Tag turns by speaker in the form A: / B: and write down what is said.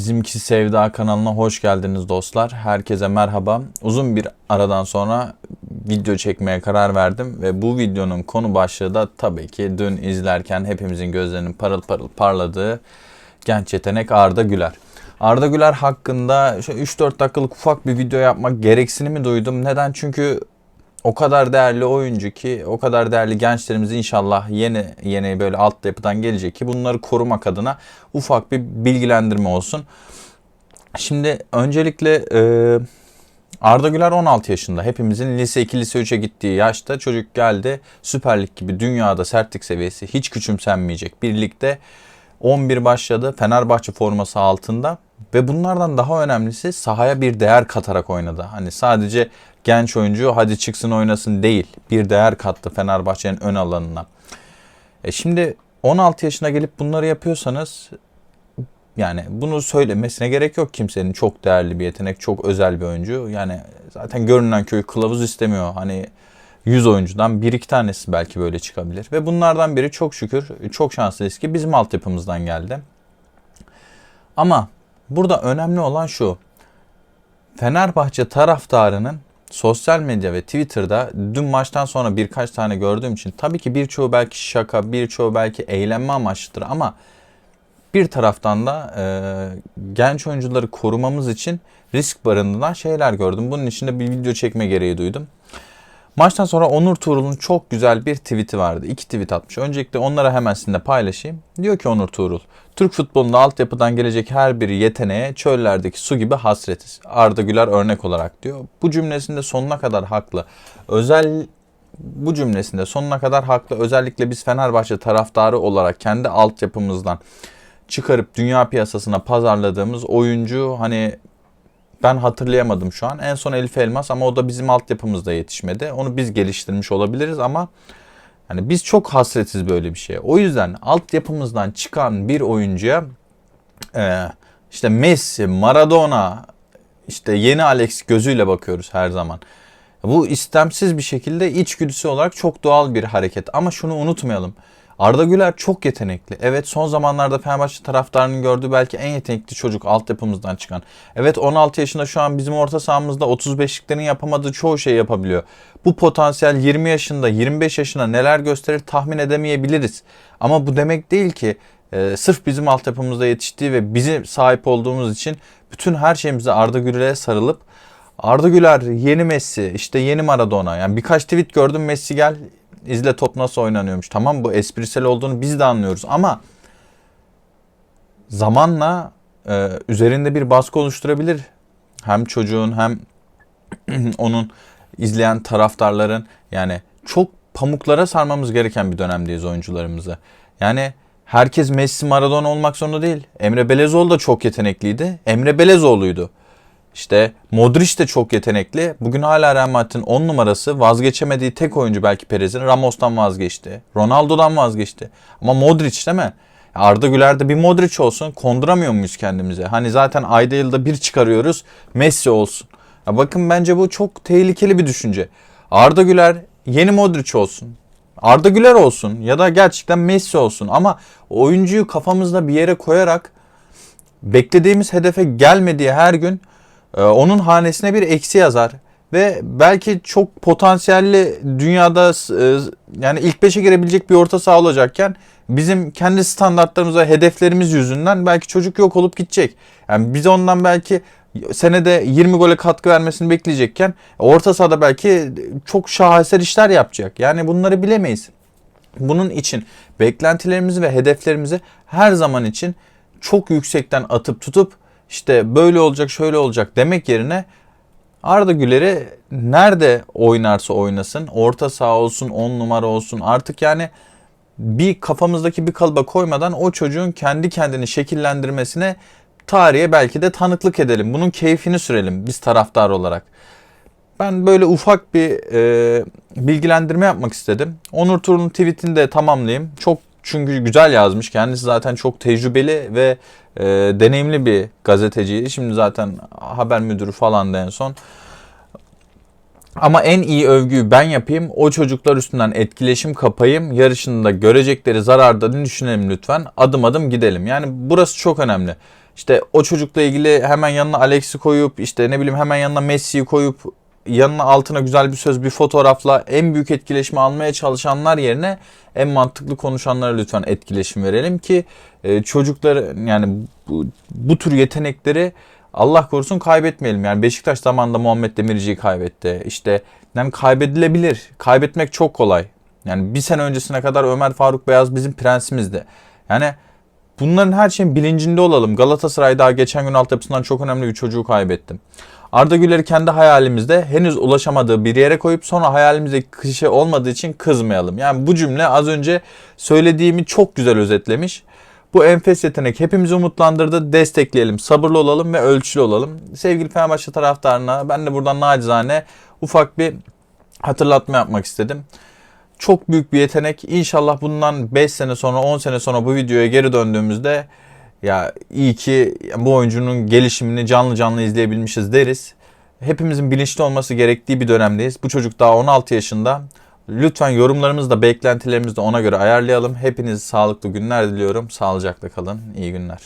A: Bizimki Sevda kanalına hoş geldiniz dostlar. Herkese merhaba. Uzun bir aradan sonra video çekmeye karar verdim ve bu videonun konu başlığı da tabii ki dün izlerken hepimizin gözlerinin parıl parıl parladığı genç yetenek Arda Güler. Arda Güler hakkında şöyle 3-4 dakikalık ufak bir video yapmak gereksinimi duydum. Neden? Çünkü o kadar değerli oyuncu ki, o kadar değerli gençlerimiz inşallah yeni yeni böyle alt yapıdan gelecek ki bunları korumak adına ufak bir bilgilendirme olsun. Şimdi öncelikle e, Arda Güler 16 yaşında. Hepimizin lise 2, lise 3'e gittiği yaşta çocuk geldi. Süper Lig gibi dünyada sertlik seviyesi hiç küçümsenmeyecek bir ligde 11 başladı. Fenerbahçe forması altında ve bunlardan daha önemlisi sahaya bir değer katarak oynadı. Hani sadece genç oyuncu hadi çıksın oynasın değil. Bir değer kattı Fenerbahçe'nin ön alanına. E şimdi 16 yaşına gelip bunları yapıyorsanız yani bunu söylemesine gerek yok kimsenin. Çok değerli bir yetenek, çok özel bir oyuncu. Yani zaten görünen köy kılavuz istemiyor. Hani 100 oyuncudan 1-2 tanesi belki böyle çıkabilir. Ve bunlardan biri çok şükür, çok şanslıyız ki bizim altyapımızdan geldi. Ama burada önemli olan şu. Fenerbahçe taraftarının sosyal medya ve Twitter'da dün maçtan sonra birkaç tane gördüğüm için tabii ki birçoğu belki şaka, birçoğu belki eğlenme amaçlıdır ama bir taraftan da e, genç oyuncuları korumamız için risk barındıran şeyler gördüm. Bunun için de bir video çekme gereği duydum. Maçtan sonra Onur Tuğrul'un çok güzel bir tweet'i vardı. İki tweet atmış. Öncelikle onlara hemen sizinle paylaşayım. Diyor ki Onur Tuğrul, Türk futbolunda altyapıdan gelecek her bir yeteneğe çöllerdeki su gibi hasretiz. Arda Güler örnek olarak diyor. Bu cümlesinde sonuna kadar haklı. Özel bu cümlesinde sonuna kadar haklı. Özellikle biz Fenerbahçe taraftarı olarak kendi altyapımızdan çıkarıp dünya piyasasına pazarladığımız oyuncu hani ben hatırlayamadım şu an. En son Elif Elmas ama o da bizim altyapımızda yetişmedi. Onu biz geliştirmiş olabiliriz ama yani biz çok hasretiz böyle bir şeye. O yüzden altyapımızdan çıkan bir oyuncuya e, işte Messi, Maradona, işte yeni Alex gözüyle bakıyoruz her zaman. Bu istemsiz bir şekilde içgüdüsü olarak çok doğal bir hareket. Ama şunu unutmayalım. Arda Güler çok yetenekli. Evet son zamanlarda Fenerbahçe taraftarının gördüğü belki en yetenekli çocuk altyapımızdan çıkan. Evet 16 yaşında şu an bizim orta sahamızda 35'liklerin yapamadığı çoğu şey yapabiliyor. Bu potansiyel 20 yaşında 25 yaşında neler gösterir tahmin edemeyebiliriz. Ama bu demek değil ki e, sırf bizim altyapımızda yetiştiği ve bizim sahip olduğumuz için bütün her şeyimizi Arda Güler'e sarılıp Arda Güler yeni Messi işte yeni Maradona yani birkaç tweet gördüm Messi gel izle top nasıl oynanıyormuş. Tamam bu esprisel olduğunu biz de anlıyoruz ama zamanla e, üzerinde bir baskı oluşturabilir. Hem çocuğun hem onun izleyen taraftarların yani çok pamuklara sarmamız gereken bir dönemdeyiz oyuncularımızı. Yani herkes Messi Maradona olmak zorunda değil. Emre Belezoğlu da çok yetenekliydi. Emre Belezoğlu'ydu. İşte Modric de çok yetenekli. Bugün hala Real Madrid'in 10 numarası vazgeçemediği tek oyuncu belki Perez'in. Ramos'tan vazgeçti. Ronaldo'dan vazgeçti. Ama Modric değil mi? Arda Güler'de bir Modric olsun konduramıyor muyuz kendimize? Hani zaten ayda yılda bir çıkarıyoruz Messi olsun. Ya bakın bence bu çok tehlikeli bir düşünce. Arda Güler yeni Modric olsun. Arda Güler olsun ya da gerçekten Messi olsun ama oyuncuyu kafamızda bir yere koyarak beklediğimiz hedefe gelmediği her gün onun hanesine bir eksi yazar ve belki çok potansiyelli dünyada e, yani ilk beşe girebilecek bir orta saha olacakken bizim kendi standartlarımıza hedeflerimiz yüzünden belki çocuk yok olup gidecek. Yani biz ondan belki senede 20 gole katkı vermesini bekleyecekken orta sahada belki çok şaheser işler yapacak. Yani bunları bilemeyiz. Bunun için beklentilerimizi ve hedeflerimizi her zaman için çok yüksekten atıp tutup işte böyle olacak şöyle olacak demek yerine Arda Güler'i nerede oynarsa oynasın orta saha olsun 10 numara olsun artık yani bir kafamızdaki bir kalıba koymadan o çocuğun kendi kendini şekillendirmesine tarihe belki de tanıklık edelim. Bunun keyfini sürelim biz taraftar olarak. Ben böyle ufak bir e, bilgilendirme yapmak istedim. Onur Turun'un tweetini de tamamlayayım. Çok çünkü güzel yazmış. Kendisi zaten çok tecrübeli ve e, deneyimli bir gazeteciydi. Şimdi zaten haber müdürü falan da en son. Ama en iyi övgüyü ben yapayım. O çocuklar üstünden etkileşim kapayım. Yarışında görecekleri zararda düşünelim lütfen. Adım adım gidelim. Yani burası çok önemli. İşte o çocukla ilgili hemen yanına Alex'i koyup işte ne bileyim hemen yanına Messi'yi koyup yanına altına güzel bir söz bir fotoğrafla en büyük etkileşimi almaya çalışanlar yerine en mantıklı konuşanlara lütfen etkileşim verelim ki e, çocuklar yani bu, bu tür yetenekleri Allah korusun kaybetmeyelim. Yani Beşiktaş zamanında Muhammed Demirci'yi kaybetti. İşte yani kaybedilebilir. Kaybetmek çok kolay. Yani bir sene öncesine kadar Ömer Faruk Beyaz bizim prensimizdi. Yani bunların her şeyin bilincinde olalım. Galatasaray daha geçen gün altyapısından çok önemli bir çocuğu kaybettim. Arda Güler'i kendi hayalimizde henüz ulaşamadığı bir yere koyup sonra hayalimizdeki kişi olmadığı için kızmayalım. Yani bu cümle az önce söylediğimi çok güzel özetlemiş. Bu enfes yetenek hepimizi umutlandırdı. Destekleyelim, sabırlı olalım ve ölçülü olalım. Sevgili Fenerbahçe taraftarına ben de buradan nacizane ufak bir hatırlatma yapmak istedim. Çok büyük bir yetenek. İnşallah bundan 5 sene sonra 10 sene sonra bu videoya geri döndüğümüzde ya iyi ki bu oyuncunun gelişimini canlı canlı izleyebilmişiz deriz. Hepimizin bilinçli olması gerektiği bir dönemdeyiz. Bu çocuk daha 16 yaşında. Lütfen yorumlarımızı da beklentilerimizi de ona göre ayarlayalım. Hepinize sağlıklı günler diliyorum. Sağlıcakla kalın. İyi günler.